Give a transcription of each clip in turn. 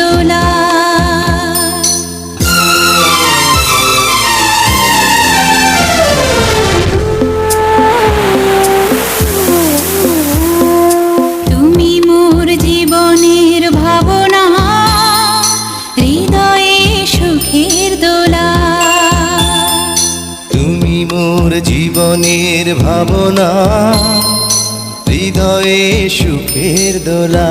দোলা তুমি মোর জীবনের ভাবনা হৃদয়ে দোলা। তুমি জীবনের ভাবনা হৃদয়ে সুখের দোলা।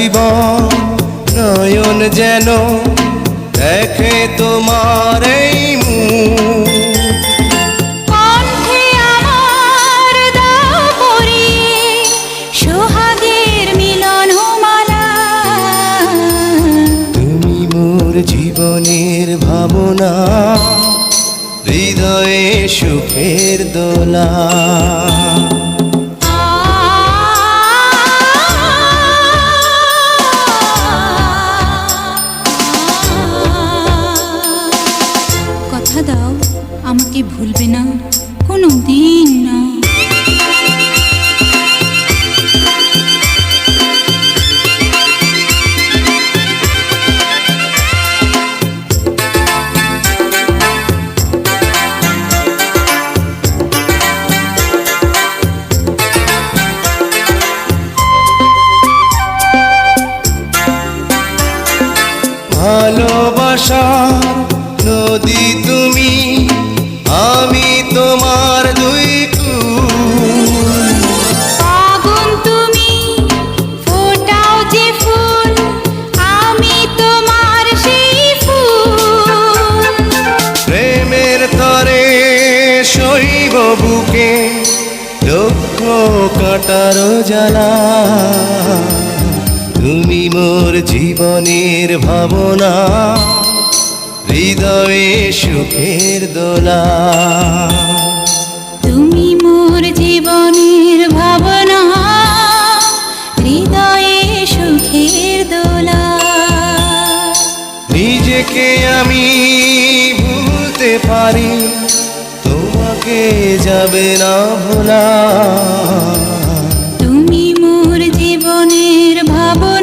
জীবন নয়ন যেন দেখে তোমার এই জীবনের ভাবনা হৃদয়ে সুখের দোলা। আমাকে ভুলবে না কোনো দিন না। ভালোবাসা নদী বুকে দুঃখ কাটার জ্বালা। তুমি মোর জীবনের ভাবনা হৃদয়ে সুখের দোলা। তুমি মোর জীবনের ভাবনা হৃদয়ে সুখের দোলা। নিজেকে আমি ভুলতে পারি তোমাকে যাবে না ভোলা। তুমি মোর জীবনের ভাবনা